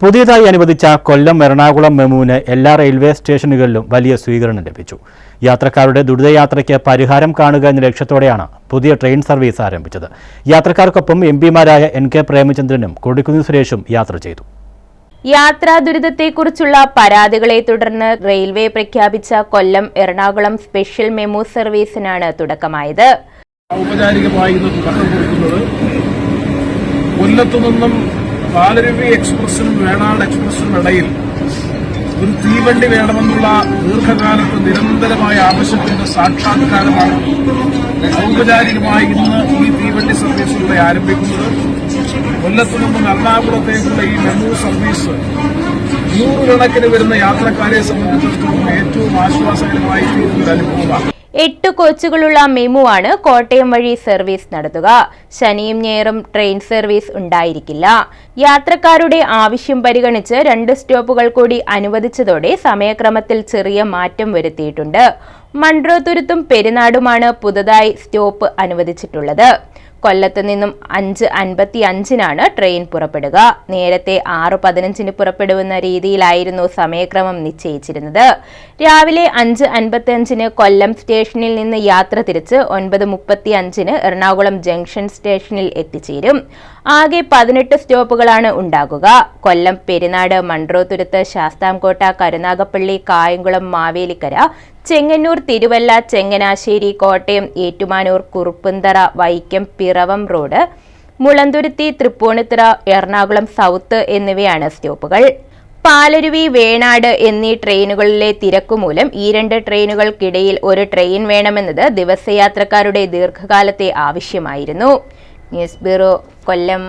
പുതിയതായി അനുവദിച്ച കൊല്ലം എറണാകുളം മെമുവിന് എല്ലാ റെയിൽവേ സ്റ്റേഷനുകളിലും വലിയ സ്വീകരണം ലഭിച്ചു. യാത്രക്കാരുടെ ദുരിതയാത്രയ്ക്ക് പരിഹാരം കാണുക എന്ന ലക്ഷ്യത്തോടെയാണ് പുതിയ ട്രെയിൻ സർവീസ് ആരംഭിച്ചത്. യാത്രക്കാർക്കൊപ്പം എം പിമാരായ എൻ കെ പ്രേമചന്ദ്രനും കൊടിക്കുന്നിൽ സുരേഷും യാത്ര ചെയ്തു. യാത്രാ ദുരിതത്തെക്കുറിച്ചുള്ള പരാതികളെ തുടർന്ന് റെയിൽവേ പ്രഖ്യാപിച്ച കൊല്ലം എറണാകുളം സ്പെഷ്യൽ മെമു സർവീസിനാണ് തുടക്കമായത്. ഔപചാരികമായി ഇന്ന് തുടക്കം കുറിക്കുന്നത്. കൊല്ലത്തു നിന്നും പാലരുവി എക്സ്പ്രസിനും വേണാട് എക്സ്പ്രസിനും ഇടയിൽ ഒരു തീവണ്ടി വേണമെന്നുള്ള ദീർഘകാലത്ത് നിരന്തരമായ ആവശ്യത്തിന്റെ സാക്ഷാത്കാരമാണ് ഔപചാരികമായി ഇന്ന് ഈ തീവണ്ടി സർവീസ് ഇവിടെ ആരംഭിക്കുന്നത്. കൊല്ലത്തു നിന്നും എറണാകുളത്തേക്കുള്ള ഈ മെമു സർവീസ് നൂറുകണക്കിന് വരുന്ന യാത്രക്കാരെ സംബന്ധിച്ചിടത്തോളം ഏറ്റവും ആശ്വാസകരമായി തീരുന്ന ഒരു അനുഭവമാണ്. എട്ട് കോച്ചുകളുള്ള മെമു ആണ് കോട്ടയം വഴി സർവീസ് നടത്തുക. ശനിയും ഞായറും ട്രെയിൻ സർവീസ് ഉണ്ടായിരിക്കില്ല. യാത്രക്കാരുടെ ആവശ്യം പരിഗണിച്ച് രണ്ട് സ്റ്റോപ്പുകൾ കൂടി അനുവദിച്ചതോടെ സമയക്രമത്തിൽ ചെറിയ മാറ്റം വരുത്തിയിട്ടുണ്ട്. മൺട്രോതുരുത്തും പെരുന്നാടുമാണ് പുതുതായി സ്റ്റോപ്പ് അനുവദിച്ചിട്ടുള്ളത്. കൊല്ലത്ത് നിന്നും അഞ്ച് അൻപത്തി അഞ്ചിനാണ് ട്രെയിൻ പുറപ്പെടുക. നേരത്തെ ആറ് പതിനഞ്ചിന് പുറപ്പെടുന്ന രീതിയിലായിരുന്നു സമയക്രമം നിശ്ചയിച്ചിരുന്നത്. രാവിലെ അഞ്ച് അൻപത്തി അഞ്ചിന് കൊല്ലം സ്റ്റേഷനിൽ നിന്ന് യാത്ര തിരിച്ച് ഒൻപത് മുപ്പത്തി അഞ്ചിന് എറണാകുളം ജംഗ്ഷൻ സ്റ്റേഷനിൽ എത്തിച്ചേരും. ആകെ പതിനെട്ട് സ്റ്റോപ്പുകളാണ് ഉണ്ടാകുക. കൊല്ലം പെരുന്നാട് മൺട്രോതുരുത്ത് ശാസ്താംകോട്ട കരുനാഗപ്പള്ളി കായംകുളം മാവേലിക്കര ചെങ്ങന്നൂർ തിരുവല്ല ചെങ്ങനാശ്ശേരി കോട്ടയം ഏറ്റുമാനൂർ കുറുപ്പന്തറ വൈക്കം പിറവം റോഡ് മുളന്തുരുത്തി തൃപ്പൂണിത്തുറ എറണാകുളം സൗത്ത് എന്നിവയാണ് സ്റ്റോപ്പുകൾ. പാലരുവി വേണാട് എന്നീ ട്രെയിനുകളിലെ തിരക്കുമൂലം ഈ രണ്ട് ട്രെയിനുകൾക്കിടയിൽ ഒരു ട്രെയിൻ വേണമെന്നത് ദിവസയാത്രക്കാരുടെ ദീർഘകാലത്തെ ആവശ്യമായിരുന്നു. News bureau Kollam.